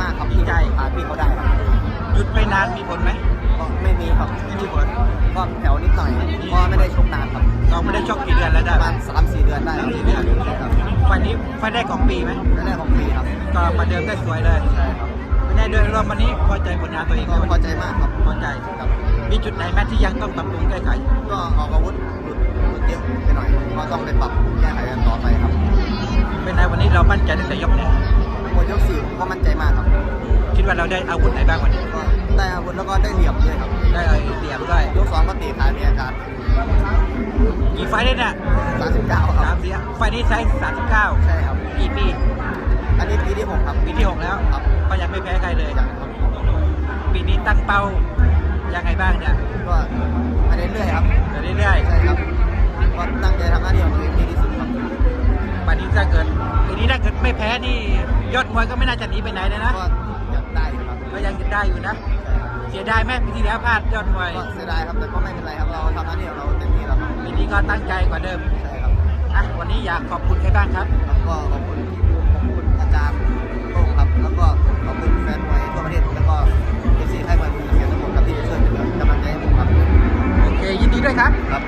ที่เขาได้ครับหยุดไปนานมีผลไหมก็ไม่มีครับไม่มีผลก็แถวนิดหน่อยเพราะไม่ได้ชกนานครับเราไม่ได้ชกกี่เดือนแล้วปได้ระมาณสามสี่เดือนได้สามสี่เดือนครับไฟล์นี้ไฟล์แรกของปีไหมแล้วได้ของปีครับก็ประเดิมได้สวยเลยใช่ครับเป็นไงโดยรวมวันนี้พอใจผลงานตัวเองไหมก็วันพอนี้ใจมากครับพอใจ ครับ มีจุดไหนไหมที่ยังต้องปรับปรุงแก้ไขก็ออกอาวุธหลุดหลุดเยอะไปหน่อยก็ต้องไปปรับแก้ไขกันต่อไปครับเป็นไงวันนี้เรามั่นใจตั้งแต่ยกเนี่ยหมดยกสี่ผมก็มั่นใจมากครับคิด ว่าเราได้อาวุธไหนบ้างวันนี้ก็ได้อาวุธแล้วก็ได้เหลี่ยมด้วยครับ ได้เอ่ยเหลี่ยมด้วยยกสองก็ตีขามีอาการกี่ไฟล์ได้เนี่ยสามสิบเก้าคสารัมบเสียไฟล์นี้ไซส์สามสิบเก้าใช่ครับ กี่ปีอันนี้ปีที่หกครับ ปีที่หกแล้วครับ ก็ยังไม่แพ้ใครเลยอย่างครับปีนี้ตั้งเป้ายังไงบ้างเนี่ยก็ไปเรื่อยๆครับ ไปเรื่อยใช่ครับก็ตั้งใจทำหน้าที่ของตัวเองดีที่สุดครับๆปีนี้ถ้าเกิดปีนี้ถ้าเกิดไม่แพ้นี่ยอดมวยก็ไม่น่าจะหนีไปไหนเลยนะ ก็อยาก ได้ครับก็ยังได้อยู่นะ เสียดายแม่ปีที่แล้วพลาดยอดมวยเสียดายครับแต่ก็ไม่เป็นไรครับเราทำหน้าที่ของเราเต็มที่แล้วครับปีนี้ก็ตั้งใจกว่าเดิมใช่ครับอะวันนี้อยากขอบคุณใครบ้างครับก็ขอบคุณพี่บูมขอบคุณอาจารย์โต้งครับ แล้วก็ขอบคุณแฟนมวยทั่วประเทศแล้วก็เอฟซีค่ายมวยบุเกียรทั้งหมดครับที่ช่วยเป็นกำลังใจให้ผมครับโอเคยินดีด้วยครับครับ